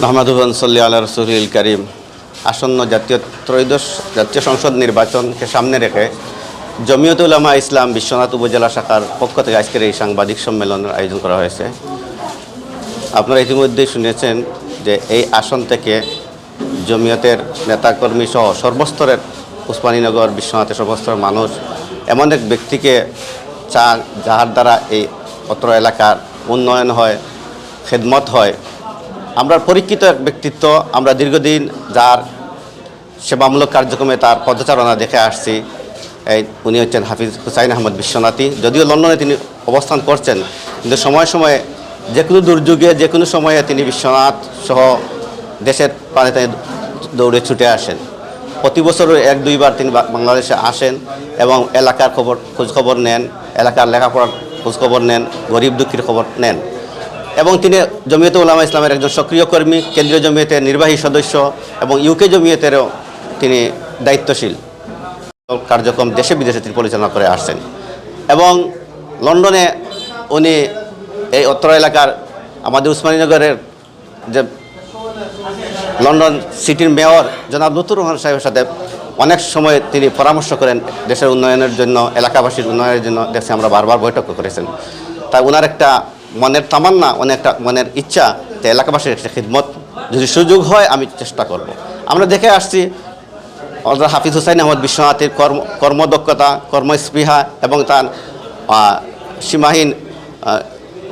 মোহাম্মদুবন সাল্লি আল্লাহ রসুল করিম। আসন্ন জাতীয় ত্রয়োদশ জাতীয় সংসদ নির্বাচনকে সামনে রেখে জমিয়ত উলামা ইসলাম বিশ্বনাথ উপজেলা শাখার পক্ষ থেকে আজকের এই সাংবাদিক সম্মেলনের আয়োজন করা হয়েছে। আপনারা ইতিমধ্যেই শুনেছেন যে এই আসন থেকে জমিয়তের নেতাকর্মী সহ সর্বস্তরের উসমানীনগর বিশ্বনাথের সর্বস্তরের মানুষ, এমন এক ব্যক্তিকে চা যাহার দ্বারা এই অত্র এলাকার উন্নয়ন হয়, খেদমত হয় আমরা পরীক্ষিত এক ব্যক্তিত্ব, আমরা দীর্ঘদিন যার সেবামূলক কার্যক্রমে তার পদচারণা দেখে আসছি। এই উনি হচ্ছেন হাফিজ হুসাইন আহমদ বিশ্বনাথী। যদিও লন্ডনে তিনি অবস্থান করছেন, কিন্তু সময়ে সময়ে যে কোনো দুর্যোগে, যে কোনো সময়ে তিনি বিশ্বনাথ সহ দেশের প্রাণীতে দৌড়ে ছুটে আসেন। প্রতি বছরও এক, দুইবার তিনি বাংলাদেশে আসেন এবং এলাকার খবর খোঁজখবর নেন, এলাকার লেখাপড়ার খোঁজখবর নেন, গরিব দুঃখীর খবর নেন। এবং তিনি জমিয়তে উলামা ইসলামের একজন সক্রিয় কর্মী, কেন্দ্রীয় জমিয়তের নির্বাহী সদস্য এবং ইউকে জমিয়তেরও তিনি দায়িত্বশীল। কার্যক্রম দেশে বিদেশে তিনি পরিচালনা করে আসছেন। এবং লন্ডনে উনি এই অত্র এলাকার আমাদের উসমানীনগরের যে লন্ডন সিটির মেয়র জনাব লুতুর রহমান সাহেবের সাথে অনেক সময় তিনি পরামর্শ করেন দেশের উন্নয়নের জন্য, এলাকাবাসীর উন্নয়নের জন্য, দেশে আমরা বারবার বৈঠক করেছেন। তাই ওনার একটা মনের তামান্না অনেকটা মনের ইচ্ছা যে এলাকাবাসীর একটা খিদমত যদি সুযোগ হয়, আমি চেষ্টা করব। আমরা দেখে আসছি অর্থাৎ হাফিজ হুসাইন আহমদ বিশ্বনাথের কর্ম, কর্মদক্ষতা, কর্মস্পৃহা এবং তার সীমাহীন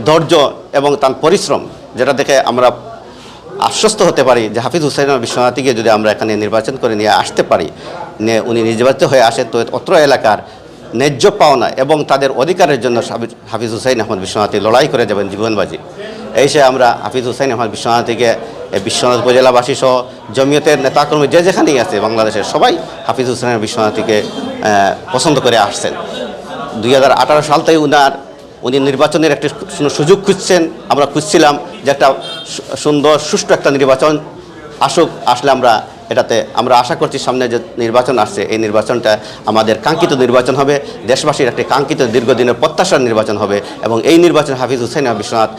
ধৈর্য এবং তার পরিশ্রম, যেটা দেখে আমরা আশ্বস্ত হতে পারি যে হাফিজ হুসাইন বিশ্বনাথীকে যদি আমরা এখানে নির্বাচন করে নিয়ে আসতে পারি, নিয়ে উনি নির্বাচিত হয়ে আসে, তো অত্র এলাকার ন্যায্য পাওনা এবং তাদের অধিকারের জন্য হাফিজ- হুসাইন আহমদ বিশ্বনাথী লড়াই করে যাবেন জীবনবাজি। এই সে আমরা হাফিজ হুসাইন আহমদ বিশ্বনাথীকে বিশ্বনাথ উপজেলাবাসী সহ জমিয়তের নেতাকর্মী যে যেখানেই আছে বাংলাদেশের সবাই হাফিজ হুসাইন বিশ্বনাথীকে পছন্দ করে আসছেন। দুই হাজার আঠারো সাল থেকে উনার, উনি নির্বাচনের একটি সুযোগ খুঁজছেন, আমরা খুঁজছিলাম যে একটা সুন্দর, সুষ্ঠু একটা নির্বাচন আসুক, আসলে আমরা এটাতে আমরা আশা করছি সামনে যে নির্বাচন আসছে এই নির্বাচনটা আমাদের কাঙ্ক্ষিত নির্বাচন হবে দেশবাসীর একটি কাঙ্ক্ষিত দীর্ঘদিনের প্রত্যাশার নির্বাচন হবে এবং এই নির্বাচন হাফিজ হুসেন বিশ্বনাথ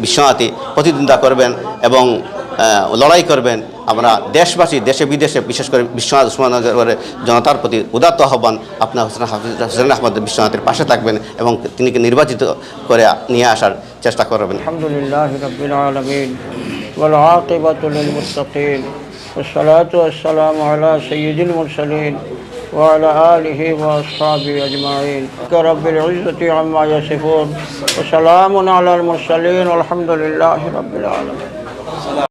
বিশ্বনাথী প্রতিদ্বন্দ্বিতা করবেন এবং আহ, লড়াই করবেন আমরা দেশবাসী দেশে বিদেশে বিশেষ করে বিশ্বনাথ উসমানগরের জনতার প্রতি উদাত্ত আহ্বান আপনার হোসেন হাফিজ হোসেন আহমদ বিশ্বনাথের পাশে থাকবেন এবং তিনি নির্বাচিত করে নিয়ে আসার চেষ্টা করবেন الحمد لله رب العالمين والعاقبة للمتقين والصلاة والسلام على سيد المرسلين وعلى آله وأصحابه أجمعين. رب العزة عما يصفون وسلام على المرسلين والحمد لله رب العالمين.